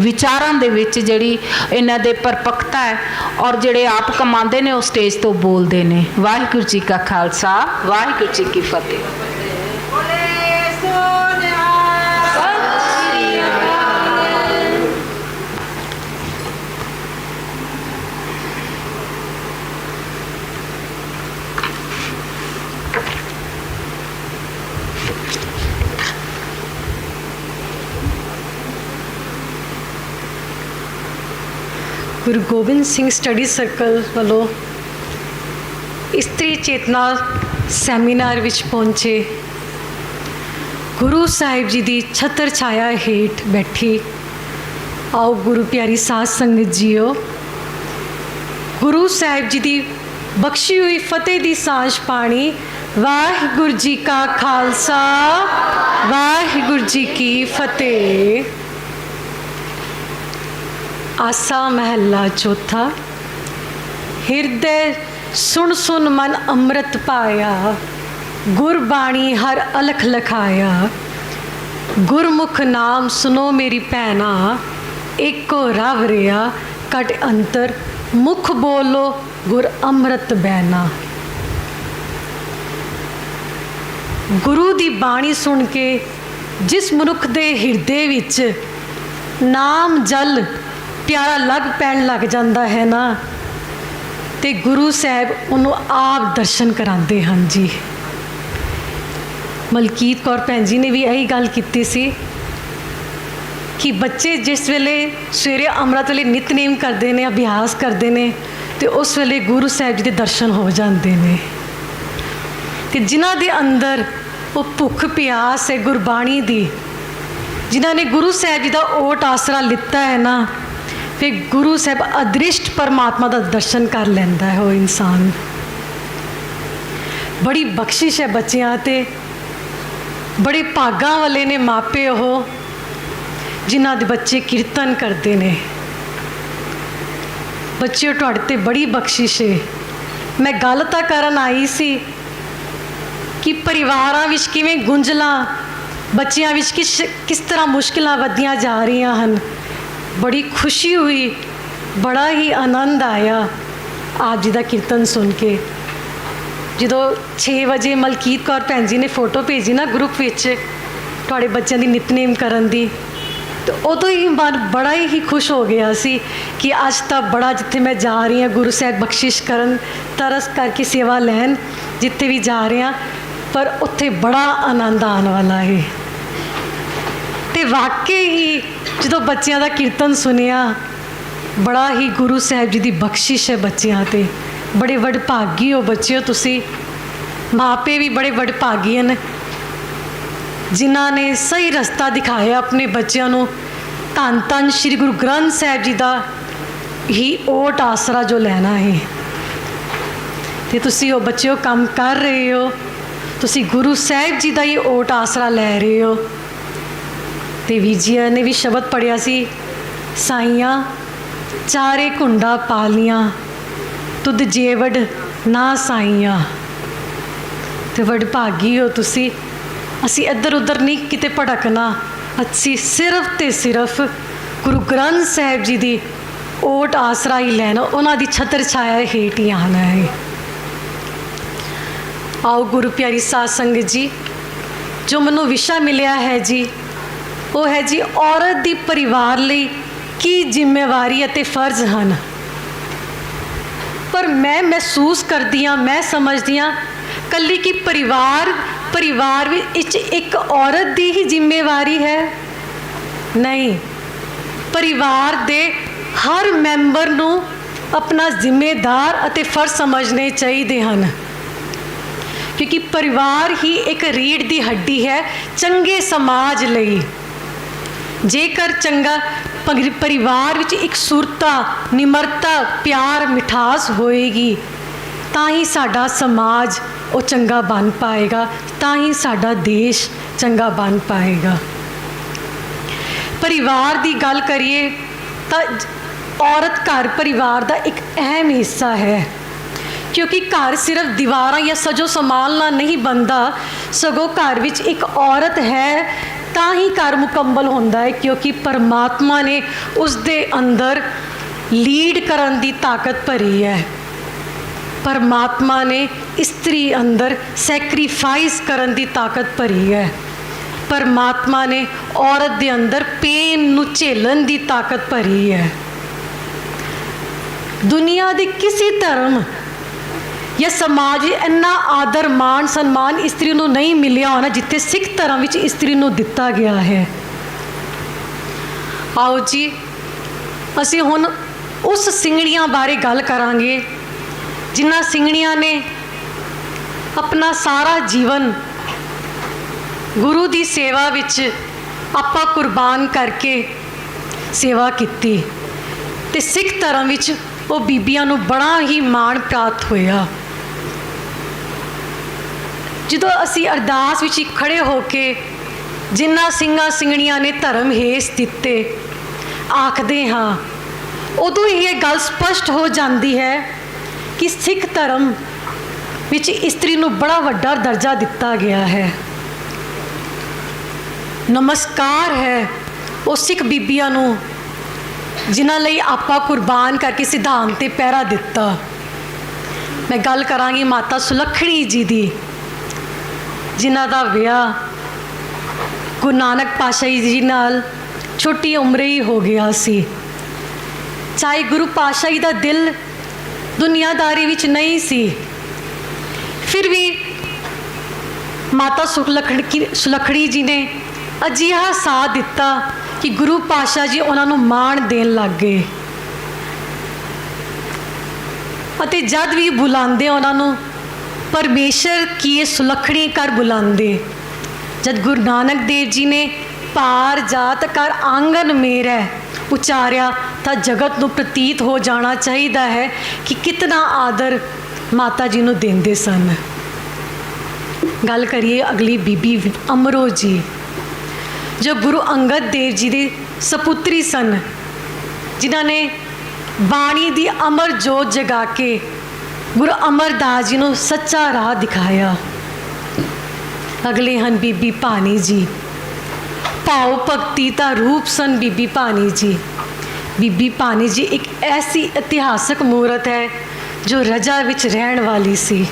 ਵਿਚਾਰਾਂ ਦੇ ਵਿੱਚ ਜਿਹੜੀ ਇਹਨਾਂ ਦੇ ਪਰਪੱਕਤਾ ਹੈ ਔਰ ਜਿਹੜੇ ਆਪ ਕਮਾਉਂਦੇ ਨੇ ਉਹ ਸਟੇਜ ਤੋਂ ਬੋਲਦੇ ਨੇ। ਵਾਹਿਗੁਰੂ ਜੀ ਕਾ ਖਾਲਸਾ, ਵਾਹਿਗੁਰੂ ਜੀ ਕੀ ਫਤਿਹ। ਗੁਰੂ ਗੋਬਿੰਦ ਸਿੰਘ ਸਟੱਡੀ ਸਰਕਲ ਵੱਲੋਂ ਇਸਤਰੀ ਚੇਤਨਾ ਸੈਮੀਨਾਰ ਵਿੱਚ ਪਹੁੰਚੇ। ਗੁਰੂ ਸਾਹਿਬ ਜੀ ਦੀ ਛਤਰ ਛਾਇਆ ਹੇਠ ਬੈਠੀ। ਆਓ ਗੁਰੂ ਪਿਆਰੀ ਸਾਧ ਸੰਗਤ ਜੀਓ। ਗੁਰੂ ਸਾਹਿਬ ਜੀ ਦੀ ਬਖਸ਼ੀ ਹੋਈ ਫਤਿਹ ਦੀ ਸਾਂਝ ਪਾਣੀ, ਵਾਹਿਗੁਰੂ ਜੀ ਕਾ ਖਾਲਸਾ, ਵਾਹਿਗੁਰੂ ਜੀ ਕੀ ਫਤਿਹ। ਆਸਾ ਮਹੱਲਾ ਚੌਥਾ। ਹਿਰਦੇ ਸੁਣ ਸੁਣ ਮਨ ਅੰਮ੍ਰਿਤ ਪਾਇਆ। ਗੁਰਬਾਣੀ ਹਰ ਅਲਖ ਲਖਾਇਆ। ਗੁਰਮੁਖ ਨਾਮ ਸੁਨੋ ਮੇਰੀ ਭੈਣਾ। ਇੱਕੋ ਰਵ ਰਿਆ ਕਟ ਅੰਤਰ ਮੁਖ ਬੋਲੋ ਗੁਰ ਅੰਮ੍ਰਿਤ ਬੈਨਾ ਗੁਰੂ ਦੀ ਬਾਣੀ ਸੁਣ ਕੇ ਜਿਸ ਮਨੁੱਖ ਦੇ ਹਿਰਦੇ ਵਿੱਚ ਨਾਮ ਜਲ ਪਿਆਰਾ ਲੱਗ ਪੈਣ ਲੱਗ ਜਾਂਦਾ ਹੈ ਨਾ। ਤੇ ਗੁਰੂ ਸਾਹਿਬ ਉਹਨੂੰ ਆਪ ਦਰਸ਼ਨ ਕਰਾਉਂਦੇ ਹਨ ਜੀ। ਮਲਕੀਤ ਕੌਰ ਭੈਣ ਜੀ ਨੇ ਵੀ ਇਹੀ ਗੱਲ ਕੀਤੀ ਸੀ ਕਿ ਬੱਚੇ ਜਿਸ ਵੇਲੇ ਸਵੇਰੇ ਅੰਮ੍ਰਿਤ ਵੇਲੇ ਨਿਤਨੇਮ ਕਰਦੇ ਨੇ, ਅਭਿਆਸ ਕਰਦੇ ਨੇ, ਤੇ ਉਸ ਵੇਲੇ ਗੁਰੂ ਸਾਹਿਬ ਜੀ ਦੇ ਦਰਸ਼ਨ ਹੋ ਜਾਂਦੇ ਨੇ। ਤੇ ਜਿਨ੍ਹਾਂ ਦੇ ਅੰਦਰ ਉਹ ਭੁੱਖ ਪਿਆਸ ਹੈ ਗੁਰਬਾਣੀ ਦੀ, ਜਿਨ੍ਹਾਂ ਨੇ ਗੁਰੂ ਸਾਹਿਬ ਜੀ ਦਾ ਓਟ ਆਸਰਾ ਲਿੱਤਾ ਹੈ ਨਾ ਫਿਰ ਗੁਰੂ ਸਾਹਿਬ ਅਦ੍ਰਿਸ਼ਟ ਪਰਮਾਤਮਾ ਦਾ ਦਰਸ਼ਨ ਕਰ ਲੈਂਦਾ ਹੈ ਉਹ ਇਨਸਾਨ ਬੜੀ ਬਖਸ਼ਿਸ਼ ਹੈ ਬੱਚਿਆਂ ਤੇ ਬੜੇ ਭਾਗਾਂ ਵਾਲੇ ਨੇ ਮਾਪੇ ਉਹ ਜਿਨ੍ਹਾਂ ਦੇ ਬੱਚੇ ਕੀਰਤਨ ਕਰਦੇ ਨੇ ਬੱਚਿਓ ਤੁਹਾਡੇ ਤੇ ਬੜੀ ਬਖਸ਼ਿਸ਼ ਏ ਮੈਂ ਗੱਲ ਤਾਂ ਕਰਨ ਆਈ ਸੀ ਕਿ ਪਰਿਵਾਰਾਂ ਵਿੱਚ ਕਿਵੇਂ ਗੁੰਝਲਾਂ ਬੱਚਿਆਂ ਵਿੱਚ ਕਿਸ ਕਿਸ ਤਰ੍ਹਾਂ ਮੁਸ਼ਕਿਲਾਂ ਵਧੀਆਂ ਜਾ ਰਹੀਆਂ ਹਨ ਬੜੀ ਖੁਸ਼ੀ ਹੋਈ, ਬੜਾ ਹੀ ਆਨੰਦ ਆਇਆ ਆਪ ਜੀ ਦਾ ਕੀਰਤਨ ਸੁਣ ਕੇ। ਜਦੋਂ 6 ਵਜੇ ਮਲਕੀਤ ਕੌਰ ਭੈਣ ਜੀ ਨੇ ਫੋਟੋ ਭੇਜੀ ਨਾ ਗਰੁੱਪ ਵਿੱਚ, ਤੁਹਾਡੇ ਬੱਚਿਆਂ ਦੀ ਨਿਤਨੇਮ ਕਰਨ ਦੀ, ਤੇ ਉਦੋਂ ਹੀ ਮਨ ਬੜਾ ਹੀ ਖੁਸ਼ ਹੋ ਗਿਆ ਸੀ ਕਿ ਅੱਜ ਤਾਂ ਬੜਾ ਜਿੱਥੇ ਮੈਂ ਜਾ ਰਹੀ ਹਾਂ, ਗੁਰੂ ਸਾਹਿਬ ਬਖਸ਼ਿਸ਼ ਕਰਨ, ਤਰਸ ਕਰਕੇ ਸੇਵਾ ਲੈਣ ਜਿੱਥੇ ਵੀ ਜਾ ਰਹੇ ਹਾਂ ਪਰ ਉੱਥੇ ਬੜਾ ਆਨੰਦ ਆਉਣ ਵਾਲਾ ਹੈ। ਤੇ ਵਾਕਈ ਹੀ ਜਦੋਂ ਬੱਚਿਆਂ ਦਾ ਕੀਰਤਨ ਸੁਨਿਆ ਬੜਾ ਹੀ ਗੁਰੂ ਸਾਹਿਬ ਜੀ ਦੀ ਬਖਸ਼ਿਸ਼ ਹੈ ਬੱਚਿਆਂ ਤੇ। ਬੜੇ ਵਡਭਾਗੀ ਹੋ ਬੱਚਿਓ ਤੁਸੀਂ। ਮਾਪੇ ਵੀ ਬੜੇ ਵਡਭਾਗੀ ਹਨ। ਜਿਨ੍ਹਾਂ ਨੇ ਸਹੀ ਰਸਤਾ ਦਿਖਾਇਆ ਆਪਣੇ ਬੱਚਿਆਂ ਨੂੰ, ਧੰਨ ਧੰਨ ਸ੍ਰੀ ਗੁਰੂ ਗ੍ਰੰਥ ਸਾਹਿਬ ਜੀ ਦਾ ਹੀ ਓਟ ਆਸਰਾ ਜੋ ਲੈਣਾ ਹੈ। ਤੇ ਤੁਸੀਂ ਉਹ ਬੱਚਿਓ ਕੰਮ ਕਰ ਰਹੇ ਹੋ। ਤੁਸੀਂ ਗੁਰੂ ਸਾਹਿਬ ਜੀ ਦਾ ਹੀ ਓਟ ਆਸਰਾ ਲੈ ਰਹੇ ਹੋ। ਤੇ ਵੀਜੀਆ ਨੇ ਵੀ ਸ਼ਬਦ ਪੜਿਆ ਸੀ, ਸਾਈਆਂ, ਚਾਰੇ ਕੁੰਡਾ ਪਾਲੀਆਂ ਤੁਧ ਜੇਵੜ ਨਾ ਸਾਈਆਂ। ਤੇ ਵਡ ਭਾਗੀ ਹੋ ਤੁਸੀਂ, ਅਸੀਂ ਇੱਧਰ ਉੱਧਰ ਨਹੀਂ ਕਿਤੇ ਭਟਕਣਾ ਅਸੀਂ ਸਿਰਫ ਤੇ ਸਿਰਫ ਗੁਰੂ ਗ੍ਰੰਥ ਸਾਹਿਬ ਜੀ ਦੀ ਓਟ ਆਸਰਾ ਹੀ ਲੈਣਾ, ਉਹਨਾਂ ਦੀ ਛਤਰ ਛਾਇਆ ਹੇਠ ਹੀ ਆਣਾ ਹੈ ਆਓ ਗੁਰੂ ਪਿਆਰੀ ਸਾਧ ਸੰਗਤ ਜੀ, ਜੋ ਮੈਨੂੰ ਵਿਸ਼ਾ ਮਿਲਿਆ ਹੈ ਜੀ ਉਹ ਹੈ ਜੀ ਔਰਤ ਦੀ ਪਰਿਵਾਰ ਲਈ ਕੀ ਜ਼ਿੰਮੇਵਾਰੀ ਅਤੇ ਫਰਜ਼ ਹਨ? ਪਰ ਮੈਂ ਮਹਿਸੂਸ ਕਰਦੀ ਹਾਂ, ਮੈਂ ਸਮਝਦੀ ਹਾਂ, ਕੱਲੀ ਕਿ ਪਰਿਵਾਰ ਪਰਿਵਾਰ ਵਿੱਚ ਇੱਕ ਔਰਤ ਦੀ ਹੀ ਜ਼ਿੰਮੇਵਾਰੀ ਹੈ? ਨਹੀਂ। ਪਰਿਵਾਰ ਦੇ ਹਰ ਮੈਂਬਰ ਨੂੰ ਆਪਣਾ ਜ਼ਿੰਮੇਦਾਰ ਅਤੇ ਫਰਜ਼ ਸਮਝਣੇ ਚਾਹੀਦੇ ਹਨ। ਕਿਉਂਕਿ ਪਰਿਵਾਰ ਹੀ ਇੱਕ ਰੀੜ ਦੀ ਹੱਡੀ ਹੈ ਚੰਗੇ ਸਮਾਜ ਲਈ। ਜੇਕਰ ਚੰਗਾ ਪਰਿਵਾਰ ਵਿੱਚ ਇੱਕ ਸੁਰਤਾ, ਨਿਮਰਤਾ, ਪਿਆਰ, ਮਿਠਾਸ ਹੋਏਗੀ, ਤਾਂ ਹੀ ਸਾਡਾ ਸਮਾਜ ਉਹ ਚੰਗਾ ਬਣ ਪਾਏਗਾ, ਤਾਂ ਹੀ ਸਾਡਾ ਦੇਸ਼ ਚੰਗਾ ਬਣ ਪਾਏਗਾ। ਪਰਿਵਾਰ ਦੀ ਗੱਲ ਕਰੀਏ ਤਾਂ ਔਰਤ ਘਰ ਪਰਿਵਾਰ ਦਾ ਇੱਕ ਅਹਿਮ ਹਿੱਸਾ ਹੈ। ਕਿਉਂਕਿ ਘਰ ਸਿਰਫ ਦੀਵਾਰਾਂ ਜਾਂ ਸਜੋ ਸਮਾਨ ਨਾਲ ਨਹੀਂ ਬਣਦਾ, ਸਗੋਂ ਘਰ ਵਿੱਚ ਇੱਕ ਔਰਤ ਹੈ, ਤਾਂ ਹੀ ਘਰ ਮੁਕੰਮਲ ਹੁੰਦਾ ਹੈ, ਕਿਉਂਕਿ ਪਰਮਾਤਮਾ ਨੇ ਉਸ ਦੇ ਅੰਦਰ ਲੀਡ ਕਰਨ ਦੀ ਤਾਕਤ ਭਰੀ ਹੈ। ਪਰਮਾਤਮਾ ਨੇ ਇਸਤਰੀ ਅੰਦਰ ਸੈਕਰੀਫਾਈਸ ਕਰਨ ਦੀ ਤਾਕਤ ਭਰੀ ਹੈ। ਪਰਮਾਤਮਾ ਨੇ ਔਰਤ ਦੇ ਅੰਦਰ ਪੇਨ ਨੂੰ ਝੇਲਣ ਦੀ ਤਾਕਤ ਭਰੀ ਹੈ। ਦੁਨੀਆ ਦੇ ਕਿਸੇ ਧਰਮ ਜਾਂ ਸਮਾਜ ਇੰਨਾ ਆਦਰ, ਮਾਣ, ਸਨਮਾਨ ਇਸਤਰੀ ਨੂੰ ਨਹੀਂ ਮਿਲਿਆ ਹੋਣਾ ਜਿੱਥੇ ਸਿੱਖ ਧਰਮ ਵਿੱਚ ਇਸਤਰੀ ਨੂੰ ਦਿੱਤਾ ਗਿਆ ਹੈ। ਆਓ ਜੀ, ਅਸੀਂ ਹੁਣ ਉਸ ਸਿੰਘਣੀਆਂ ਬਾਰੇ ਗੱਲ ਕਰਾਂਗੇ, ਜਿਨ੍ਹਾਂ ਸਿੰਘਣੀਆਂ ਨੇ ਆਪਣਾ ਸਾਰਾ ਜੀਵਨ ਗੁਰੂ ਦੀ ਸੇਵਾ ਵਿੱਚ ਆਪਾਂ ਕੁਰਬਾਨ ਕਰਕੇ ਸੇਵਾ ਕੀਤੀ। ਤੇ ਸਿੱਖ ਧਰਮ ਵਿੱਚ ਉਹ ਬੀਬੀਆਂ ਨੂੰ ਬੜਾ ਹੀ ਮਾਣ ਪ੍ਰਾਪਤ ਹੋਇਆ। ਜਦੋਂ ਅਸੀਂ ਅਰਦਾਸ ਵਿੱਚ ਖੜੇ ਹੋ ਕੇ ਜਿਨ੍ਹਾਂ ਸਿੰਘਾਂ ਸਿੰਘਣੀਆਂ ਨੇ ਧਰਮ ਹੇਸ ਦਿੱਤੇ, ਆਖਦੇ ਹਾਂ, ਉਦੋਂ ਹੀ ਇਹ ਗੱਲ ਸਪਸ਼ਟ ਹੋ ਜਾਂਦੀ ਹੈ ਕਿ ਸਿੱਖ ਧਰਮ ਵਿੱਚ ਇਸਤਰੀ ਨੂੰ ਬੜਾ ਵੱਡਾ ਦਰਜਾ ਦਿੱਤਾ ਗਿਆ ਹੈ। ਨਮਸਕਾਰ ਹੈ ਉਹ ਸਿੱਖ ਬੀਬੀਆਂ ਨੂੰ, ਜਿਨ੍ਹਾਂ ਲਈ ਆਪਾਂ ਕੁਰਬਾਨ ਕਰਕੇ ਸਿਧਾਂਤ ਤੇ ਪਹਿਰਾ ਦਿੱਤਾ। ਮੈਂ ਗੱਲ ਕਰਾਂਗੀ ਮਾਤਾ ਸੁਲੱਖਣੀ ਜੀ ਦੀ। ਜਿਨ੍ਹਾਂ ਦਾ ਵਿਆਹ ਗੁਰੂ ਨਾਨਕ ਪਾਤਸ਼ਾਹੀ ਜੀ ਨਾਲ ਛੋਟੀ ਉਮਰੇ ਹੀ ਹੋ ਗਿਆ ਸੀ। ਚਾਹੇ ਗੁਰੂ ਪਾਤਸ਼ਾਹੀ ਦਾ ਦਿਲ ਦੁਨੀਆਦਾਰੀ ਵਿੱਚ ਨਹੀਂ ਸੀ, ਫਿਰ ਵੀ ਮਾਤਾ ਸੁਲੱਖਣੀ ਸੁਲੱਖਣੀ ਜੀ ਨੇ ਅਜਿਹਾ ਸਾਥ ਦਿੱਤਾ ਕਿ ਗੁਰੂ ਪਾਤਸ਼ਾਹ ਜੀ ਉਹਨਾਂ ਨੂੰ ਮਾਣ ਦੇਣ ਲੱਗ ਗਏ। ਅਤੇ ਜਦ ਵੀ ਬੁਲਾਉਂਦੇ ਉਹਨਾਂ ਨੂੰ ਪਰਮੇਸ਼ਰ ਕੀ ਇਹ ਸੁਲੱਖਣੀ ਕਰ ਬੁਲਾਉਂਦੇ ਜਦ ਗੁਰੂ ਨਾਨਕ ਦੇਵ ਜੀ ਨੇ ਪਾਰ ਜਾਤ ਕਰ ਆਂਗਨ ਮੇਰਾ, ਉਚਾਰਿਆ, ਤਾਂ ਜਗਤ ਨੂੰ ਪ੍ਰਤੀਤ ਹੋ ਜਾਣਾ ਚਾਹੀਦਾ ਹੈ ਕਿ ਕਿਤਨਾ ਆਦਰ ਮਾਤਾ ਜੀ ਨੂੰ ਦਿੰਦੇ ਸਨ। ਗੱਲ ਕਰੀਏ ਅਗਲੀ ਬੀਬੀ ਅਮਰੋ ਜੀ। ਜੋ ਗੁਰੂ ਅੰਗਦ ਦੇਵ ਜੀ ਦੇ ਸਪੁੱਤਰੀ ਸਨ, ਜਿਨ੍ਹਾਂ ਨੇ ਬਾਣੀ ਦੀ ਅਮਰ ਜੋਤ ਜਗਾ ਕੇ ਗੁਰੂ ਅਮਰਦਾਸ ਜੀ ਨੂੰ ਸੱਚਾ ਰਾਹ ਦਿਖਾਇਆ। ਅਗਲੇ ਹਨ ਬੀਬੀ ਭਾਨੀ ਜੀ। ਭਾਉ ਭਗਤੀ ਦਾ ਰੂਪ ਸਨ ਬੀਬੀ ਭਾਨੀ ਜੀ। ਬੀਬੀ ਭਾਨੀ ਜੀ ਇੱਕ ਐਸੀ ਇਤਿਹਾਸਕ ਮੂਰਤ ਹੈ ਜੋ ਰਜਾ ਵਿੱਚ ਰਹਿਣ ਵਾਲੀ ਸੀ।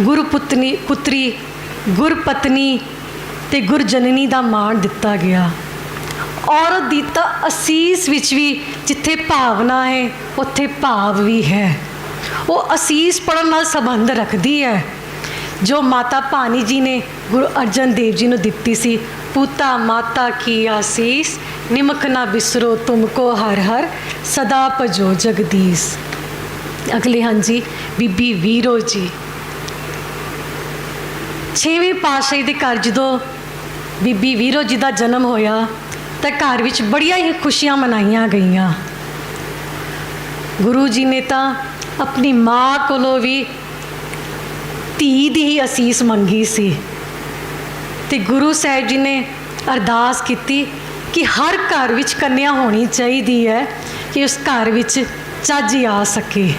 ਗੁਰਪੁੱਤਨੀ ਪੁੱਤਰੀ ਗੁਰਪਤਨੀ ਤੇ ਗੁਰਜਨਨੀ ਦਾ ਮਾਣ ਦਿੱਤਾ ਗਿਆ। ਔਰਤ ਦੀ ਤਾਂ ਅਸੀਸ ਵਿੱਚ ਵੀ ਜਿੱਥੇ ਭਾਵਨਾ ਹੈ, ਉੱਥੇ ਭਾਵ ਵੀ ਹੈ। ਉਹ ਅਸੀਸ ਪੜਨ ਨਾਲ ਸੰਬੰਧ ਰੱਖਦੀ ਹੈ। ਜੋ ਮਾਤਾ ਭਾਨੀ ਜੀ ਨੇ ਗੁਰੂ ਅਰਜਨ ਦੇਵ ਜੀ ਨੂੰ ਦਿੱਤੀ ਸੀ, ਪੂਤਾ, ਮਾਤਾ ਕੀ ਆਸੀਸ ਨਿਮਕ ਨਾ ਬਿਸਰੋ ਤੁਮਕੋ ਹਰ ਹਰ, ਸਦਾ ਭਜੋ ਜਗਦੀਸ਼। ਅਗਲੇ, ਹਾਂਜੀ, ਬੀਬੀ ਵੀਰੋ ਜੀ। ਛੇਵੇਂ ਪਾਤਸ਼ਾਹੀ ਦੇ ਘਰ ਜਦੋਂ ਬੀਬੀ ਵੀਰੋ ਜੀ ਦਾ ਜਨਮ ਹੋਇਆ, ਤਾਂ ਘਰ ਵਿੱਚ ਬੜੀਆਂ ਹੀ ਖੁਸ਼ੀਆਂ ਮਨਾਈਆਂ ਗਈਆਂ। ਗੁਰੂ ਜੀ ਨੇ ਤਾਂ ਆਪਣੀ ਮਾਂ ਕੋਲੋਂ ਵੀ ਧੀ ਦੀ ਹੀ ਅਸੀਸ ਮੰਗੀ ਸੀ। ਤੇ ਗੁਰੂ ਸਾਹਿਬ ਜੀ ਨੇ ਅਰਦਾਸ ਕੀਤੀ ਕਿ ਹਰ ਘਰ ਵਿੱਚ ਕੰਨਿਆ ਹੋਣੀ ਚਾਹੀਦੀ ਹੈ ਕਿ ਉਸ ਘਰ ਵਿੱਚ ਚੱਜ ਆ ਸਕੇ।